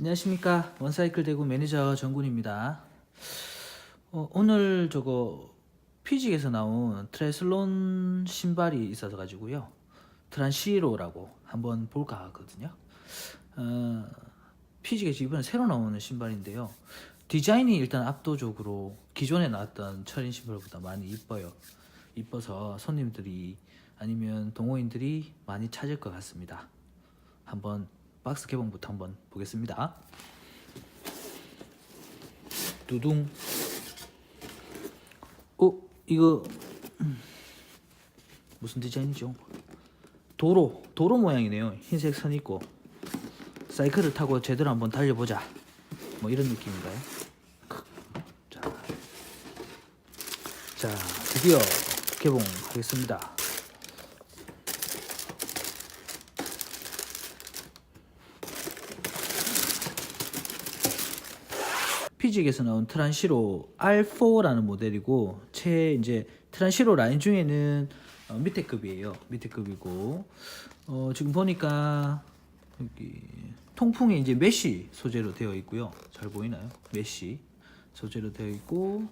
안녕하십니까 원사이클 대구 매니저 정군입니다. 어, 오늘 저거 피직에서 나온 트레슬론 신발이 있어서 가지고요. 트란시로라고 한번 볼까 하거든요. 어, 피직에서 이번에 새로 나오는 신발인데요. 디자인이 일단 압도적으로 기존에 나왔던 철인 신발보다 많이 이뻐요. 이뻐서 손님들이 아니면 동호인들이 많이 찾을 것 같습니다. 한번 박스 개봉부터 한번 보겠습니다. 두둥. 어 이거 음, 무슨 디자인이죠? 도로 도로 모양이네요. 흰색 선 있고 사이클을 타고 제대로 한번 달려보자. 뭐 이런 느낌인가요? 자, 자 드디어 개봉하겠습니다. 피직에서 나온 트란시로 R4라는 모델이고 최 이제 트란시로 라인 중에는 어, 밑에 급이에요. 밑에 급이고 어, 지금 보니까 여기 통풍에 이제 메쉬 소재로 되어 있고요. 잘 보이나요? 메쉬 소재로 되어 있고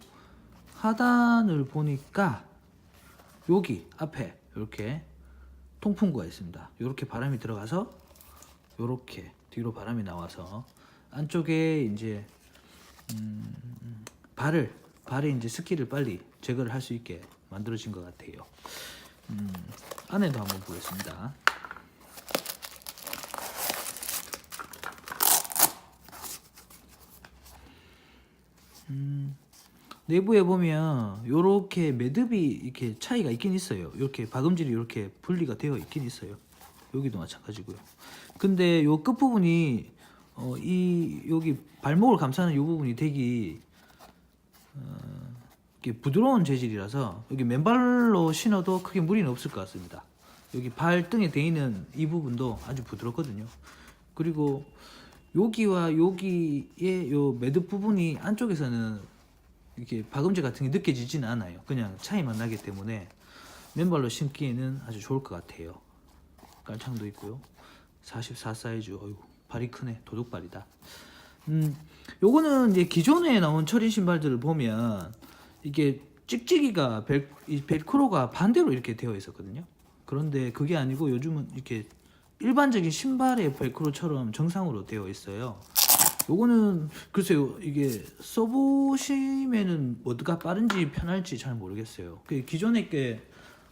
하단을 보니까 여기 앞에 이렇게 통풍구가 있습니다. 이렇게 바람이 들어가서 이렇게 뒤로 바람이 나와서 안쪽에 이제 음, 발을 발에 이제 습기를 빨리 제거를 할 수 있게 만들어진 것 같아요. 음, 안에도 한번 보겠습니다. 음, 내부에 보면 이렇게 매듭이 이렇게 차이가 있긴 있어요. 이렇게 박음질이 이렇게 분리가 되어 있긴 있어요. 여기도 마찬가지고요. 근데 요 끝 부분이 어, 이 여기 발목을 감싸는 이 부분이 되게 어, 부드러운 재질이라서 여기 맨발로 신어도 크게 무리는 없을 것 같습니다. 여기 발등에 대 있는 이 부분도 아주 부드럽거든요. 그리고 여기와 여기의 요 매듭 부분이 안쪽에서는 이렇게 박음질 같은 게 느껴지지는 않아요. 그냥 차이만 나기 때문에 맨발로 신기에는 아주 좋을 것 같아요. 깔창도 있고요. 44 사이즈. 어이구, 발이 크네. 도둑발이다. 음, 요거는 이제 기존에 나온 철인 신발들을 보면 이게 찍찍이가 벨, 이 벨크로가 반대로 이렇게 되어 있었거든요. 그런데 그게 아니고 요즘은 이렇게 일반적인 신발의 벨크로처럼 정상으로 되어 있어요. 요거는 글쎄요 이게 써보시면은 뭐가 빠른지 편할지 잘 모르겠어요. 그 기존에 게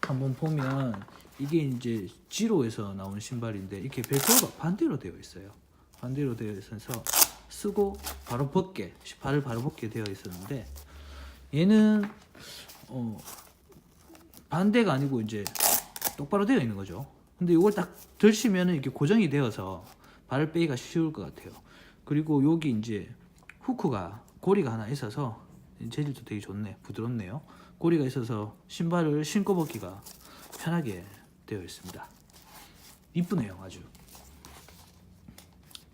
한번 보면 이게 이제 지로에서 나온 신발인데 이렇게 벨크로가 반대로 되어 있어요. 반대로 되어 있어서 쓰고 바로 벗게 발을 바로 벗게 되어 있었는데 얘는 어 반대가 아니고 이제 똑바로 되어 있는 거죠. 근데 이걸 딱 들시면은 이렇게 고정이 되어서 발을 빼기가 쉬울 것 같아요. 그리고 여기 이제 후크가 고리가 하나 있어서 재질도 되게 좋네, 부드럽네요. 고리가 있어서 신발을 신고 벗기가 편하게 되어 있습니다. 이쁘네요, 아주.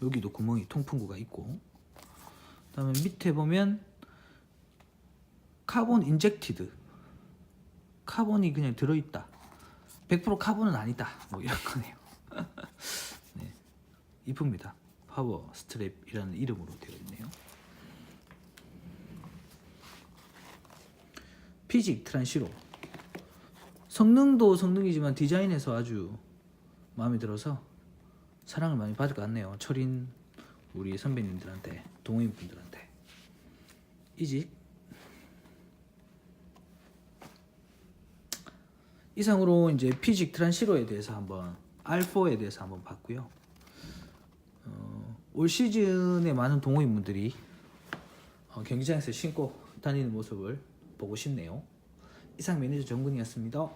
여기도 구멍이 통풍구가 있고, 그 다음에 밑에 보면 카본 인젝티드, 카본이 그냥 들어있다. 100% 카본은 아니다. 뭐 이런 거네요. 네, 이쁩니다. 파워 스트랩이라는 이름으로 되어 있네요. 피직 트란시로 성능도 성능이지만 디자인에서 아주 마음에 들어서 사랑을 많이 받을 것 같네요. 철인 우리 선배님들한테 동호인분들한테 이직 이상으로 이제 피직 트란시로에 대해서 한번 R4에 대해서 한번 봤고요. 어, 올 시즌에 많은 동호인분들이 어, 경기장에서 신고 다니는 모습을 보고 싶네요. 이상 매니저 정근이었습니다.